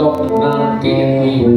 ตกนางกิน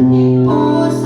Oh,